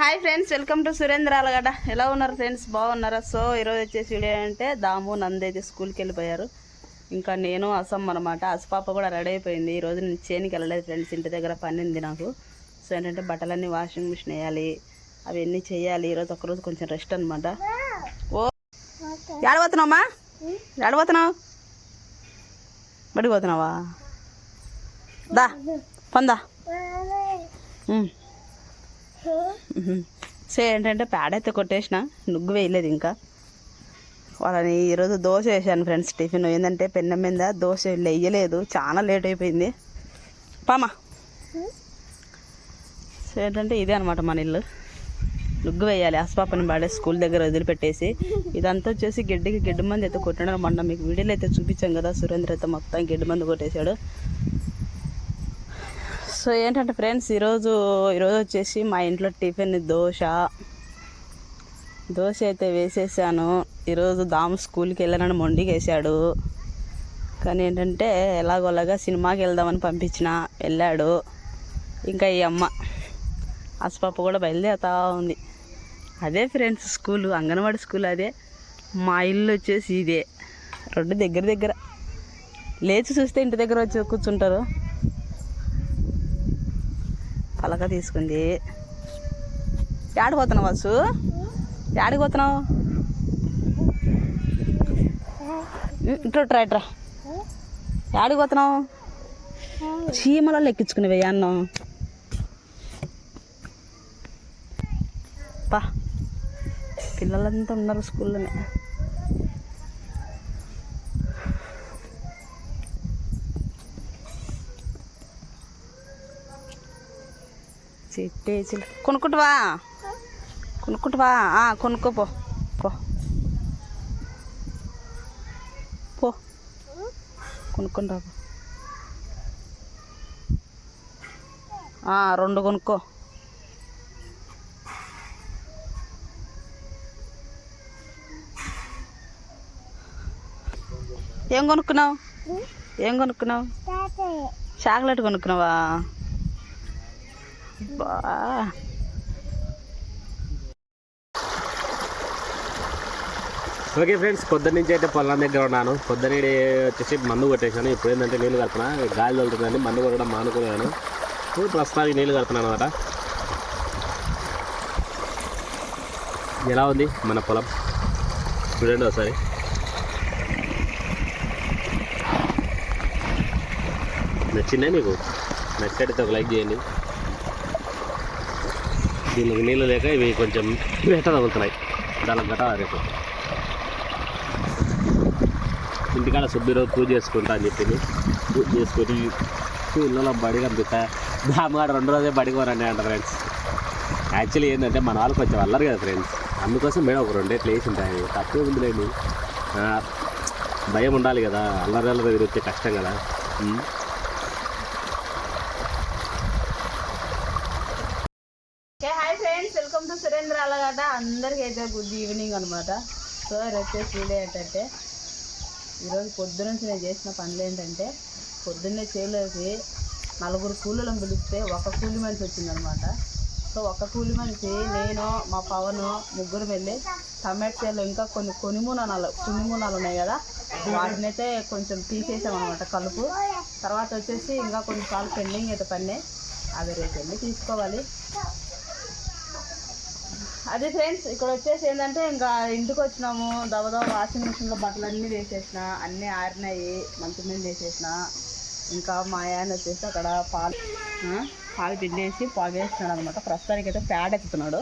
Hi friends welcome to Surendra Alagadda. ఎలా ఉన్నారు friends? బాగున్నారా? సో ఈరోజు వచ్చేసి వీడియో అంటే దాము నంది అయితే స్కూల్కి వెళ్ళిపోయారు. ఇంకా నేను అసమ్ అనమాట అసపాప కూడా రెడీ అయిపోయింది. ఈరోజు నేను చేనికి వెళ్ళలేదు ఫ్రెండ్స్ ఇంటి దగ్గర పనింది నాకు. సో ఏంటంటే బట్టలన్నీ వాషింగ్ మిషన్ వేయాలి అవన్నీ చేయాలి. ఈరోజు ఒకరోజు కొంచెం రెస్ట్ అనమాట ఓ ఏడబోతున్నావమ్మా? ఏడబోతున్నావు? బడికి పోతున్నావా? దా పొందా. సో ఏంటంటే ప్యాడ్ అయితే కొట్టేసిన నుగ్గు వేయలేదు ఇంకా. వాళ్ళని ఈరోజు దోశ వేసాను ఫ్రెండ్స్ టిఫిన్ ఏంటంటే పెన్నె మీద దోశ వేయలేదు చాలా లేట్ అయిపోయింది. పామా. సో ఏంటంటే ఇదే అనమాట మన ఇల్లు. నుగ్గు వేయాలి అస్పాపని బాడే స్కూల్ దగ్గర వదిలిపెట్టేసి. ఇదంతా వచ్చేసి గడ్డికి గడ్డి మంది అయితే కొట్టడం మొన్న మీకు వీడియోలో అయితే చూపించాం కదా సురేంద్ర అయితే మొత్తం గడ్డి మంది కొట్టేశాడు. సో ఏంటంటే ఫ్రెండ్స్ ఈరోజు ఈరోజు వచ్చేసి మా ఇంట్లో టిఫిన్ దోశ. దోశ అయితే వేసేసాను. ఈరోజు దాము స్కూల్కి వెళ్ళానని మొండికి వేసాడు కానీ ఏంటంటే ఎలాగోలాగా సినిమాకి వెళ్దామని పంపించిన వెళ్ళాడు. ఇంకా ఈ అమ్మ అసపాప కూడా బయలుదేరుతా ఉంది. అదే ఫ్రెండ్స్ స్కూలు అంగన్వాడి స్కూల్ అదే. మా ఇల్లు వచ్చేసి ఇదే. రెండు దగ్గర దగ్గర. లేచి చూస్తే ఇంటి దగ్గర వచ్చి కూర్చుంటారు. పలక తీసుకుంది. యాడికి పోతున్నావు వాసు యాడికి పోతున్నావు? ఇట్రా ట్రా ఇట్రా యాడికి పోతున్నావు? చీమలలో ఎక్కించుకునేవి అన్నం. పా. పిల్లలంతా ఉన్నారు స్కూల్లోనే. చెట్టేసి కొనుక్కుంటావా కొనుక్కుంటావా ఆ, కొనుక్కో పో పో. పో. కొనుక్కుంటా రెండు కొనుక్కో. ఏం కొనుక్కున్నావు? ఏం కొనుక్కున్నావు? చాక్లెట్ కొనుక్కున్నావా? బా ఓకే ఫ్రెండ్స్ పొద్దున్న నుంచి అయితే పొలం దగ్గర ఉన్నాను. పొద్దున వచ్చేసి మందు కొట్టేసాను ఇప్పుడు ఏంటంటే నీళ్ళు కడుతున్నా గాలి తగులుతుందని మందు కొట్టడం మానుకున్నాను. ఇప్పుడు ప్రస్తుతానికి నీళ్ళు కడుతున్నాను అనమాట. ఎలా ఉంది మన పొలం? చూడండి ఒకసారి. నచ్చిందే మీకు నచ్చితే ఒక లైక్ చేయండి. దీనికి నీళ్ళు లేక ఇవి కొంచెం వేట తగులుతున్నాయి. దానికి గట రేపు. ఇంటికాడ సుబ్బిరోజు పూజ చేసుకుంటా అని చెప్పింది పూజ చేసుకొని పిల్లల బడి కనిపిస్తా. దామగాడ రెండు రోజే బడికి పోరండి అంట ఫ్రెండ్స్ యాక్చువల్లీ ఏంటంటే మన వాళ్ళు కొంచెం అల్లరు కదా ఫ్రెండ్స్ అందుకోసం మేడం ఒక రెండేట్లు వేసి ఉంటాయి. తక్కువ ఉందిలేండి ఆ, భయం ఉండాలి కదా. అల్లరి అల్లరి తిరిగితే కష్టం కదా ఉం. Hi friends welcome to Surendra Alagadda అందరికీ అయితే గుడ్ ఈవినింగ్ అనమాట సో రేపు వీడియో ఏంటంటే ఈరోజు పొద్దు నుంచి నేను చేసిన పనులు ఏంటంటే పొద్దున్నే చేయలేసి నలుగురు కూలీలను పిలిస్తే ఒక కూలి మనిషి వచ్చిందనమాట సో ఒక కూలి మనిషి నేను మా పవన్ ముగ్గురు వెళ్ళి టమాటో ఇంకా కొన్ని కొనిమూనాలు కొనిమూనాలు ఉన్నాయి కదా వాటిని అయితే కొంచెం తీసేసామన్నమాట కలుపు. తర్వాత వచ్చేసి ఇంకా కొన్నిసార్లు పెండింగ్ అయితే పన్నే అవి రేపు వెళ్ళి తీసుకోవాలి. అదే ఫ్రెండ్స్ ఇక్కడ వచ్చేసి ఏంటంటే ఇంకా ఇంటికి వచ్చినాము. దవదవ వాషింగ్ మిషన్లో బట్టలు అన్నీ వేసేసిన అన్నీ ఆరినాయి మంచి మీద వేసేసిన. ఇంకా మా ఆయన వచ్చేసి అక్కడ పాలు పాలు పిండేసి పాగేస్తున్నాడు అనమాట ప్రస్తుతానికి అయితే ప్యాడ్ ఎత్తుతున్నాడు.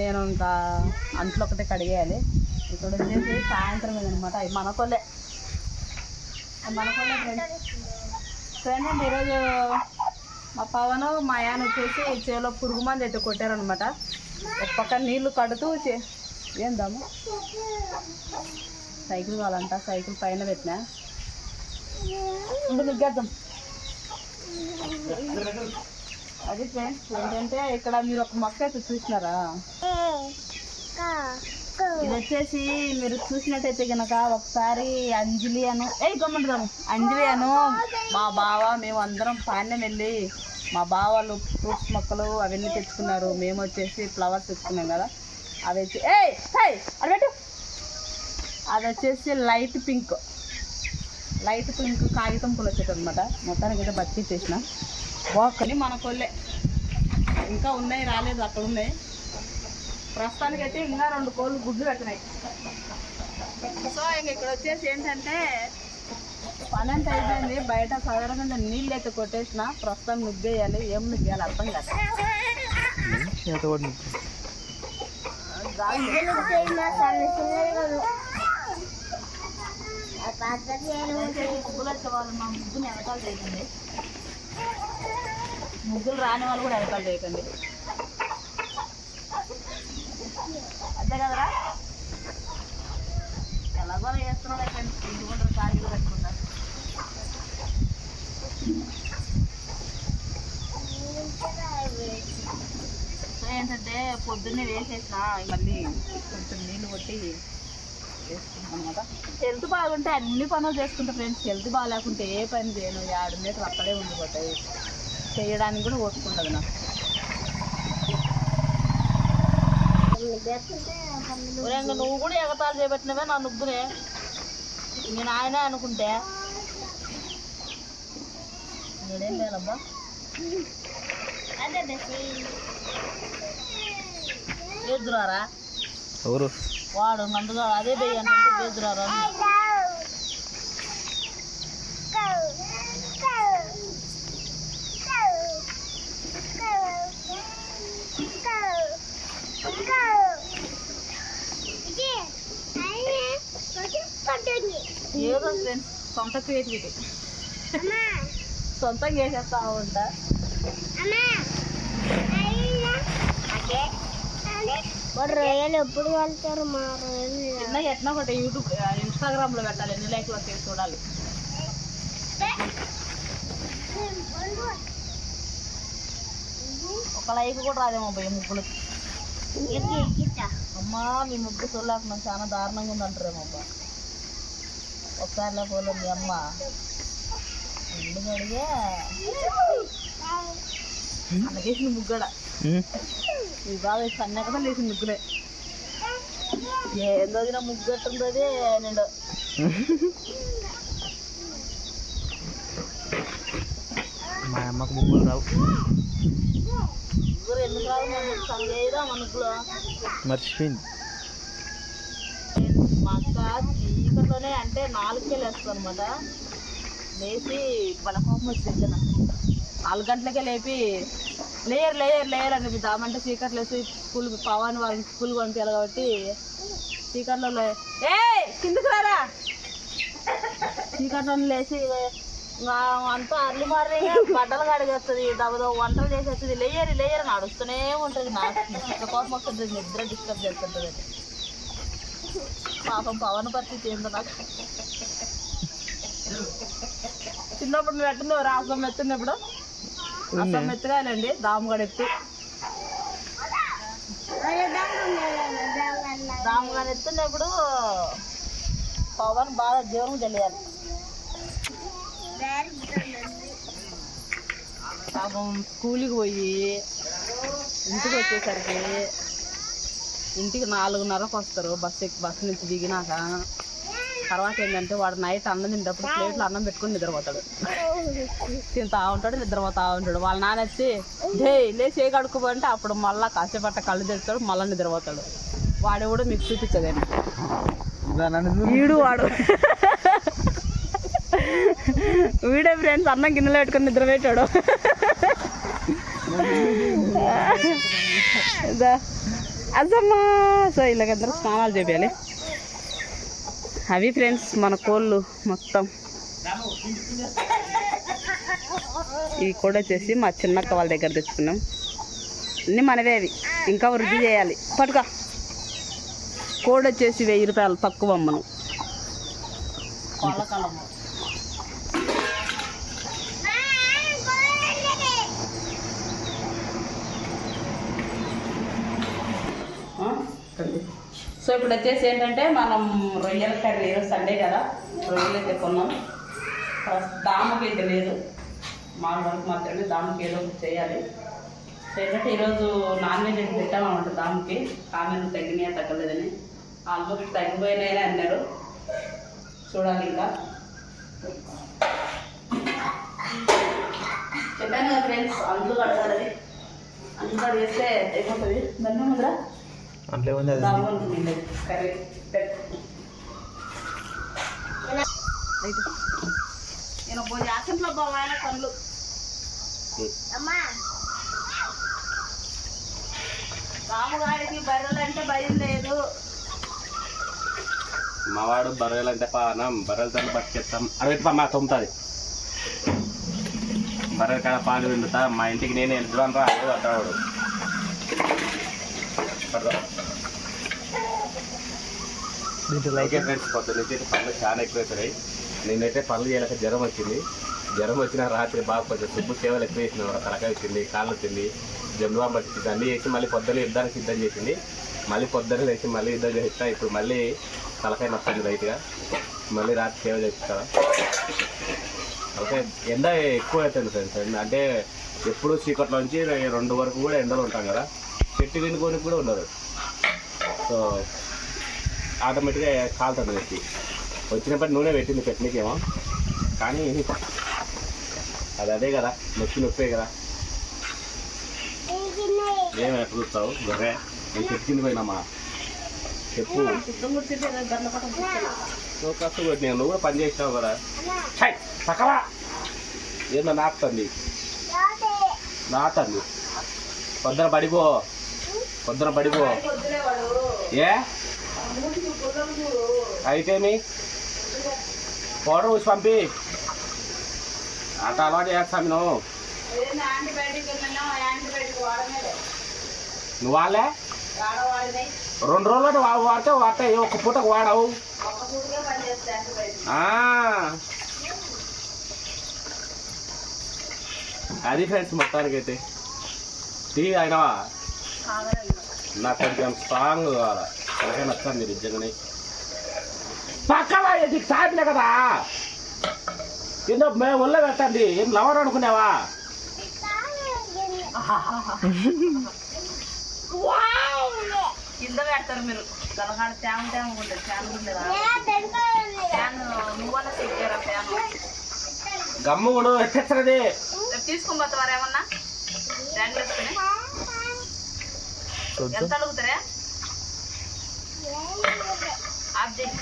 నేను ఇంకా అంట్లో ఒకటే కడిగేయాలి. ఇక్కడ వచ్చేసి సాయంత్రం అనమాట అవి మనకోలే అవి మనకోలే ఫ్రెండ్స్ ఫ్రెండ్ ఈరోజు మా పవన్ మా ఆయన వచ్చేసి చేలో పురుగు మంది అయితే కొట్టారనమాట ఒక పక్క నీళ్ళు కడుతూ చే- ఏందాము సైకిల్ కావాలంట సైకిల్ పైన పెట్టినా? ఉండు నిగ్గేద్దాం. అది ఫ్రెండ్స్ ఏంటంటే ఇక్కడ మీరు ఒక మొక్క అయితే చూసినారా? ఇది వచ్చేసి మీరు చూసినట్టయితే కనుక ఒకసారి అంజలి అను ఏ గమ్మంటాము అంజలి అను మా బావ మేము అందరం పాండ్యం వెళ్ళి. మా బావ వాళ్ళు ఫ్రూట్స్ మొక్కలు అవన్నీ తెచ్చుకున్నారు. మేము వచ్చేసి ఫ్లవర్స్ తెచ్చుకున్నాం కదా. అవి వచ్చి ఏ హై అది పెట్టు. అది వచ్చేసి లైట్ పింక్. లైట్ పింక్ కాగితం పూలు వచ్చేటనమాట అనమాట మొత్తానికి అయితే బతికి చేసిన. బాగుంది మన కొల్లే ఇంకా ఉన్నాయి రాలేదు అక్కడ ఉన్నాయి. ప్రస్తుతానికి అయితే ఇంకా రెండు కోళ్ళు గుడ్లు పెట్టినాయి. సో ఇంక ఇక్కడ వచ్చేసి ఏంటంటే పని అంతా అయిపోయింది బయట సాధారణంగా నీళ్ళు అయితే కొట్టేసిన ప్రస్తుతం ముగ్గేయాలి ఏం ముగ్గేయాలి అర్థం కాదు. ముగ్గుని వెనకాల చేయకండి ముగ్గులు రాని వాళ్ళు కూడా వెనకాల చేయకండి అంతే కదరా? ఎలాగో చేస్తున్నాడు ఫ్రెండ్స్ ఇంటి ముందర ఖాళీలు పెట్టుకుంటారు సో ఏంటంటే పొద్దున్నే వేసేసిన మళ్ళీ కొంచెం నీళ్ళు కొట్టి అనమాట హెల్త్ బాగుంటే అన్ని పనులు చేసుకుంటా ఫ్రెండ్స్. హెల్త్ బాగాలేకుంటే ఏ పని చేయను. ఏడు మీటర్ అక్కడే ఉండిపోతాయి. చేయడానికి కూడా ఓసుకుంటుంది నాకు. నువ్వు కూడా ఎగతాలు చేపట్టినవే నా నుగ్గురే నేను నాయన అనుకుంటే. నేనేం లేనబ్బా బేదురారా ఎవరు? వాడు నందుగా అదే బెయ్యి అంటే బేదురారా ఏదో ఫ్రెండ్స్ సొంత క్రియేటివిటీ. సొంతంగా చేసేస్తా ఉంటా. రొయ్యలు ఎప్పుడు వెళ్తారు మా రొయ్యలు చిన్నగా ఎట్లా ఒకటి యూట్యూబ్ ఇన్స్టాగ్రామ్లో పెట్టాలి ఎన్ని లైక్లు వస్తాయి చూడాలి ఒక లైక్ కూడా రాదేమో పోయి ముగ్గులకి అమ్మా మీ ముగ్గు చూడలేక నాకు చాలా దారుణంగా ఉంది అంటారేమో అబ్బా. ఒకసారి పోలేదు అమ్మ. ఎందుకు అడిగే? అందుకేసిన ముగ్గడ. ఈ బాగా సన్న కదా లేచిన ముగ్గులే. ఏం రోజున ముగ్గు కట్టుంటుంది నేను. మా అమ్మకు ముగ్గులు రావు. మర్చిపోయింది. మా అక్క చీకట్లోనే అంటే నాలుగుకే లేస్తుంది అనమాట లేచి బలకోపం వచ్చింది నాలుగు గంటలకే లేపి లేయర్ లేయర్ లేయర్ అని దామంటే చీకట్లు వేసి స్కూల్ పవన్ వాళ్ళని స్కూల్ పంపించాలి కాబట్టి చీకట్లో ఏ కిందకి రారా! చీకట్లో లేచి అంతా అర్లీ మార్నింగ్ బట్టలు కడిగేస్తుంది దబదో వంటలు చేసేస్తుంది లేయర్ లేయర్ నడుస్తూనే ఉంటుంది నాకు. కోపం వస్తుంది నిద్ర డిస్టర్బ్ చేస్తుంటుంది అది. పాపం పవన్ పరిస్థితి ఏంటో నాకు. చిన్నప్పుడు నువ్వు ఎట్టున్నావు రాసం ఎత్తున్నప్పుడు అసం ఎత్తుగాలండి దాముగాడు ఎత్తు. దాముగాడు ఎత్తున్నప్పుడు పవన్ బాగా జీవనం తెలియాలి పాపం స్కూల్కి పోయి ఇంటికి వచ్చేసరికి ఇంటికి నాలుగున్నరకు వస్తారు. బస్సు ఎక్కి బస్సు నుంచి దిగినాక తర్వాత ఏంటంటే వాడు నైట్ అన్నం తింటప్పుడు ప్లేట్లో అన్నం పెట్టుకుని నిద్రపోతాడు. తింటా ఉంటాడు నిద్రపోతా ఉంటాడు. వాళ్ళ నాన్న వచ్చి డే లేచి ఏ కడుక్కోమంటే అప్పుడు మళ్ళీ కాసేపట్ట కళ్ళు తెస్తాడు మళ్ళీ నిద్రపోతాడు. వాడు కూడా మీకు చూపించదండి వీడు వాడు. వీడే ఫ్రెండ్స్ అన్నం గిన్నెలో పెట్టుకొని నిద్ర పెట్టాడు అదమ్మా సో ఇలాగందరూ స్నానాలు చేయాలి అవి ఫ్రెండ్స్ మన కోళ్ళు మొత్తం. ఇవి కూడా వచ్చేసి మా చిన్నక్క వాళ్ళ దగ్గర తెచ్చుకున్నాం. అన్నీ మనవే అవి. ఇంకా వృద్ధి చేయాలి. పట్టుకో. కోడి వచ్చేసి వెయ్యి రూపాయలు తక్కువ అమ్మను. సో ఇప్పుడు వచ్చేసి ఏంటంటే మనం రొయ్యల కర్రీ ఈరోజు సండే కదా. రొయ్యలు అయితే కొన్నాం. ఫస్ట్ దామకి అయితే లేదు. మా వరకు మాత్రమే దామకి ఏదో ఒకటి చేయాలి. ఏంటంటే ఈరోజు నాన్ వెజ్ అయితే పెట్టామన్నమాట దామకి. కామెంట్ తగ్గినాయా తగ్గలేదని. ఆల్మోస్ట్ తగ్గిపోయినాయని అన్నారు. చూడాలి ఇంకా. చెప్పాను కదా ఫ్రెండ్స్ అందులో కడగాలి అందులో కడిగేస్తే అయిపోతుంది దాన్ని ముందర? అట్లే ఉంది అది. నేను పోయి బాగా పనులు అమ్మా రాముగారికి బర్రెలు అంటే భయం లేదు మావాడు బర్రెలు అంటే పానం బర్రెలతో బతికేస్తాం అవి మా తొమ్మిది బర్రెల కాడ పాలు విండుతా మా ఇంటికి నేను వెళ్తున్నాను రాడు అడ్డాడు అంటాడు పడదా. ఓకే ఫ్రెండ్స్ పొద్దున్నైతే పనులు చాలా ఎక్కువైపోయాయి నేనైతే పనులు చేయలేక జ్వరం వచ్చింది. జ్వరం వచ్చిన రాత్రి బాగా కొంచెం సుబ్బు సేవలు ఎక్కువ చేసిన తలకాయ వచ్చింది కాళ్ళు వచ్చింది జమ్లువాం పట్టింది. అన్నీ చేసి మళ్ళీ పొద్దున్న యుద్ధానికి సిద్ధం చేసింది. మళ్ళీ పొద్దున్న లేచి మళ్ళీ యుద్ధం చేస్తా. ఇప్పుడు మళ్ళీ తలకాయ నొస్తుంది లైట్గా. మళ్ళీ రాత్రి సేవ చేస్తారా ఓకే ఎండ ఎక్కువ అవుతుంది ఫ్రెండ్స్ అంటే ఎప్పుడు చీకట్లో నుంచి రెండు వరకు కూడా ఎండలు ఉంటాం కదా. చెట్టు వినుకొని కూడా ఉండదు. సో ఆటోమేటిక్గా కాలుతుంది నెత్తి వచ్చినప్పుడు నూనె పెట్టింది పెట్టనీకేమో కానీ అది అదే కదా నొప్పి నొప్పే కదా. ఏమైనా చూస్తావు గొర్రె. నేను చెప్పింది పోయినమ్మా చెప్పు. నువ్వు కష్టం నేను నువ్వు కూడా పని చేసినావు కదా. ఛై సకవా ఏందో నాటుతుంది నాటుంది పొద్దున పడిపో. పొద్దున పడిపో. ఏ? అయితేమి పౌడర్ వచ్చి పంపి. అట్ట అలవాటు చేస్తాను నువ్వు. నువ్వు వాళ్ళే రెండు రోజులు వాడితే వాడితే ఒక పూటకు వాడవు. ఒక్క. అది ఫ్రెండ్స్ మొత్తానికైతే. టీ అయినవా నాకు కొంచెం స్ట్రాంగ్ కావాలి. అలాగే నచ్చాను మీరు నిజంగానే పక్కవా ఇది సాపిలే కదా? ఏందో మేము ఒళ్ళో పెట్టండి. ఏం లవర్ అనుకునేవా కింద పెడతారు మీరు. తలకాడ ఉంటుంది. ఫ్యాన్ ఉండేదా ఫ్యాన్ నువ్వన్నా చెప్పారా ఫ్యాన్ గమ్ము కూడా రేపు తీసుకొని పోతావారు ఏమన్నా? వేసుకుని ఎంత అడుగుతారా? update